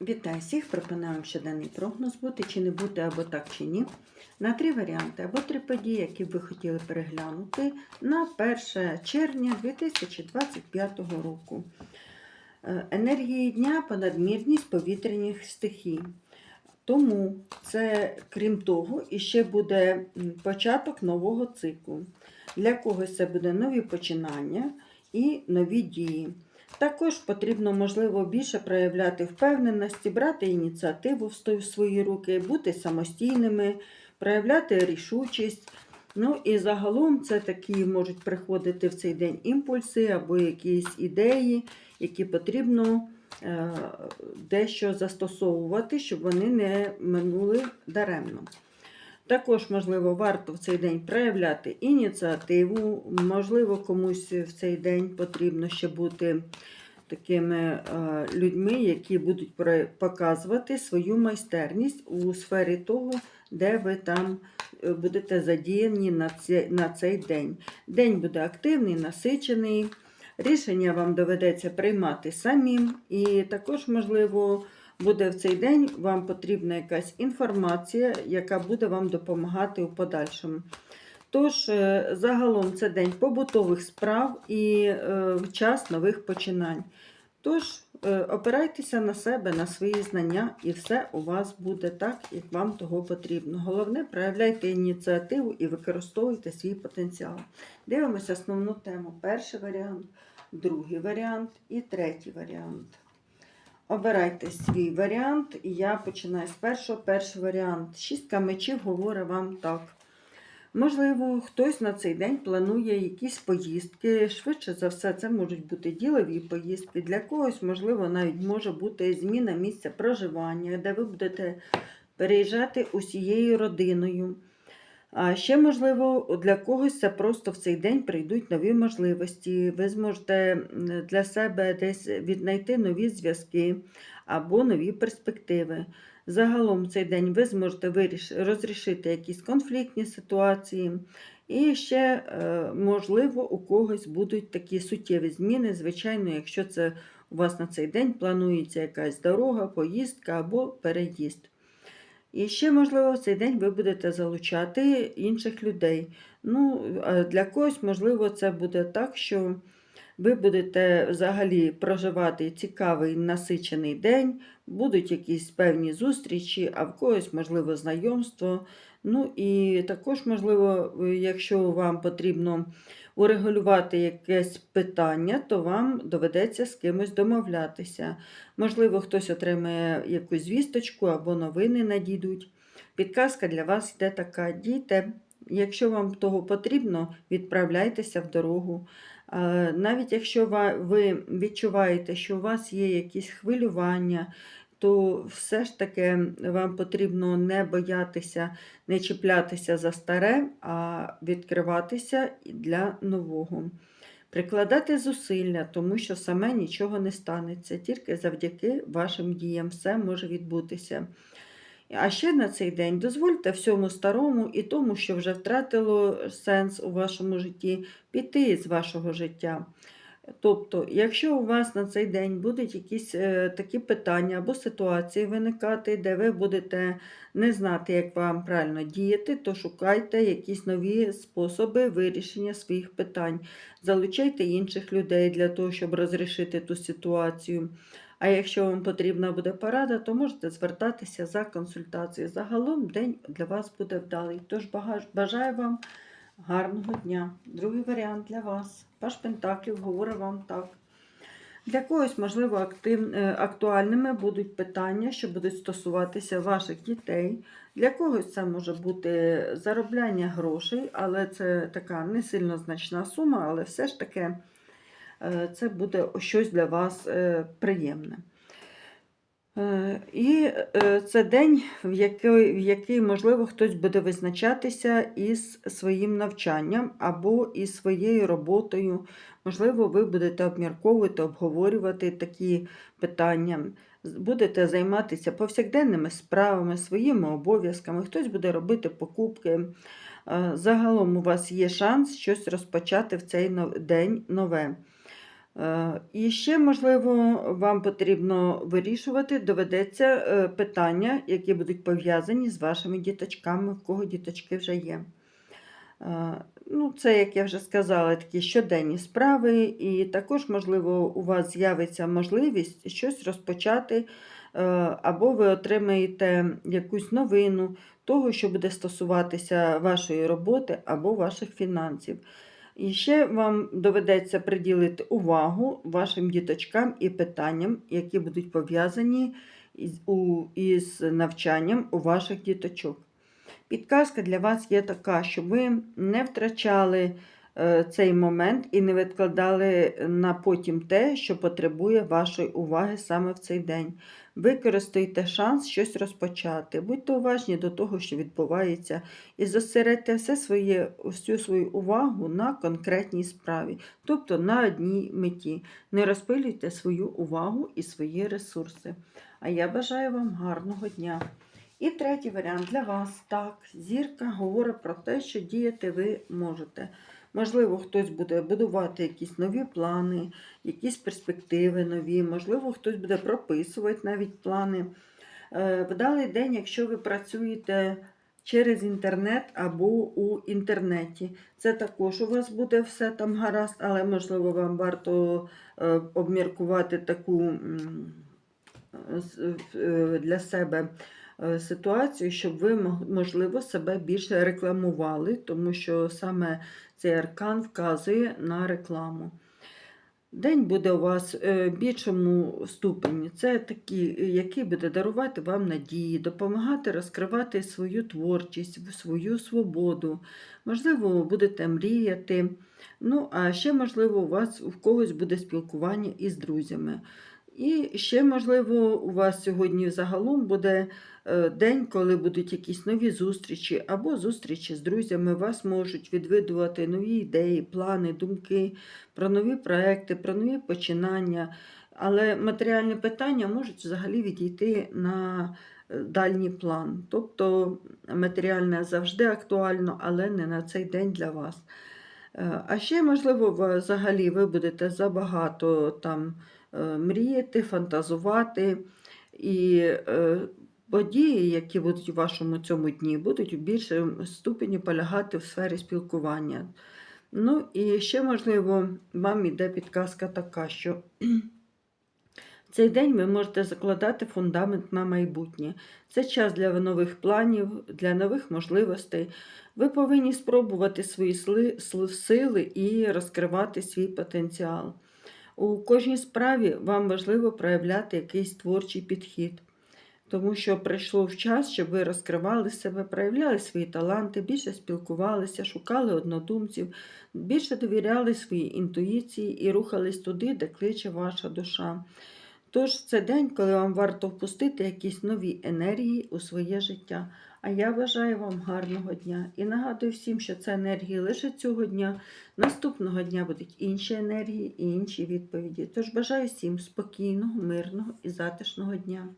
Вітаю всіх! Пропоную щоденний прогноз бути чи не бути, або так чи ні. На три варіанти або три події, які б ви хотіли переглянути на 1 червня 2025 року. Е, Енергії дня понадмірність повітряних стихій. Тому це, крім того, іще буде початок нового циклу. Для когось це буде нові починання і нові дії. Також потрібно, можливо, більше проявляти впевненості, брати ініціативу в свої руки, бути самостійними, проявляти рішучість. Ну і загалом це такі можуть приходити в цей день імпульси або якісь ідеї, які потрібно е, дещо застосовувати, щоб вони не минули даремно. Також, можливо, варто в цей день проявляти ініціативу, можливо, комусь в цей день потрібно ще бути такими е, людьми, які будуть показувати свою майстерність у сфері того, де ви там е, будете задіяні на цей, на цей день. День буде активний, насичений. Рішення вам доведеться приймати самим, і також, можливо, буде в цей день вам потрібна якась інформація, яка буде вам допомагати у подальшому. Тож, е, загалом це день побутових справ і е, час нових починань. Тож, е, опирайтеся на себе, на свої знання, і все у вас буде так, як вам того потрібно. Головне, проявляйте ініціативу і використовуйте свій потенціал. Дивимося основну тему. Перший варіант, другий варіант і третій варіант. Обирайте свій варіант, і я починаю з першого. Перший варіант. Шістка мечів говорить вам так. Можливо, хтось на цей день планує якісь поїздки. Швидше за все, це можуть бути ділові поїздки. Для когось, можливо, навіть може бути зміна місця проживання, де ви будете переїжджати усією родиною. А ще, можливо, для когось це просто в цей день прийдуть нові можливості. Ви зможете для себе десь віднайти нові зв'язки або нові перспективи. Загалом в цей день ви зможете виріш... розрішити якісь конфліктні ситуації. І ще, е, можливо, у когось будуть такі суттєві зміни. Звичайно, якщо це у вас на цей день планується якась дорога, поїздка або переїзд. І ще, можливо, в цей день ви будете залучати інших людей. Ну, для когось, можливо, це буде так, що ви будете взагалі проживати цікавий насичений день, будуть якісь певні зустрічі, а в когось, можливо, знайомство. Ну і також, можливо, якщо вам потрібно урегулювати якесь питання, то вам доведеться з кимось домовлятися. Можливо, хтось отримає якусь звісточку або новини надійдуть. Підказка для вас йде така: дійте. Якщо вам того потрібно, відправляйтеся в дорогу. Навіть якщо ви відчуваєте, що у вас є якісь хвилювання, то все ж таки вам потрібно не боятися, не чіплятися за старе, а відкриватися для нового. Прикладати зусилля, тому що саме нічого не станеться, тільки завдяки вашим діям все може відбутися. А ще на цей день дозвольте всьому старому і тому, що вже втратило сенс у вашому житті, піти з вашого життя. Тобто, якщо у вас на цей день будуть якісь е, такі питання або ситуації виникати, де ви будете не знати, як вам правильно діяти, то шукайте якісь нові способи вирішення своїх питань. Залучайте інших людей для того, щоб розрішити ту ситуацію. А якщо вам потрібна буде порада, то можете звертатися за консультацією. Загалом день для вас буде вдалий. Тож бажаю вам гарного дня. Другий варіант для вас. Паш Пентаклів говорить вам так. Для когось, можливо, актив, е, актуальними будуть питання, що будуть стосуватися ваших дітей. Для когось це може бути заробляння грошей, але це така не сильно значна сума, але все ж таки це буде щось для вас е, приємне. Е, І е, це день, в який, в який, можливо, хтось буде визначатися із своїм навчанням або із своєю роботою. Можливо, ви будете обмірковувати, обговорювати такі питання. Будете займатися повсякденними справами, своїми обов'язками, хтось буде робити покупки. Е, Загалом у вас є шанс щось розпочати в цей день нове. Е, І ще, можливо, вам потрібно вирішувати, доведеться е, питання, які будуть пов'язані з вашими діточками, в кого діточки вже є. Е, Ну, це, як я вже сказала, такі щоденні справи, і також, можливо, у вас з'явиться можливість щось розпочати, або ви отримаєте якусь новину того, що буде стосуватися вашої роботи або ваших фінансів. І ще вам доведеться приділити увагу вашим діточкам і питанням, які будуть пов'язані із, навчанням у ваших діточок. Підказка для вас є така, щоб ви не втрачали цей момент і не відкладали на потім те, що потребує вашої уваги саме в цей день. Використайте шанс щось розпочати. Будьте уважні до того, що відбувається, і зосередьте все своє, всю свою увагу на конкретній справі, тобто на одній меті. Не розпилюйте свою увагу і свої ресурси. А я бажаю вам гарного дня. І третій варіант для вас. Так, зірка говорить про те, що діяти ви можете. Можливо, хтось буде будувати якісь нові плани, якісь перспективи нові, можливо, хтось буде прописувати навіть плани. Е, Вдалий день, якщо ви працюєте через інтернет або у інтернеті. Це також у вас буде все там гаразд, але можливо вам варто е, обміркувати таку е, для себе ситуацію, щоб ви, можливо, себе більше рекламували, тому що саме цей аркан вказує на рекламу. День буде у вас е, в більшому ступені. Це такий, який буде дарувати вам надії, допомагати розкривати свою творчість, свою свободу. Можливо, будете мріяти. Ну, а ще, можливо, у вас у когось буде спілкування із друзями. І ще, можливо, у вас сьогодні загалом буде е, день, коли будуть якісь нові зустрічі або зустрічі з друзями. Вас можуть відвідувати нові ідеї, плани, думки про нові проекти, про нові починання. Але матеріальні питання можуть взагалі відійти на е, дальній план. Тобто матеріальне завжди актуально, але не на цей день для вас. Е, А ще, можливо, взагалі ви будете забагато там е, мріяти, фантазувати. І е, події, які будуть у вашому цьому дні, будуть у більшому ступені полягати в сфері спілкування. Ну і ще, можливо, вам іде підказка така, що цей день ви можете закладати фундамент на майбутнє. Це час для нових планів, для нових можливостей. Ви повинні спробувати свої сили і розкривати свій потенціал. У кожній справі вам важливо проявляти якийсь творчий підхід, тому що прийшов час, щоб ви розкривали себе, проявляли свої таланти, більше спілкувалися, шукали однодумців, більше довіряли своїй інтуїції і рухались туди, де кличе ваша душа. Тож це день, коли вам варто впустити якісь нові енергії у своє життя. А я бажаю вам гарного дня і нагадую всім, що це енергії лише цього дня. Наступного дня будуть інші енергії і інші відповіді. Тож бажаю всім спокійного, мирного і затишного дня.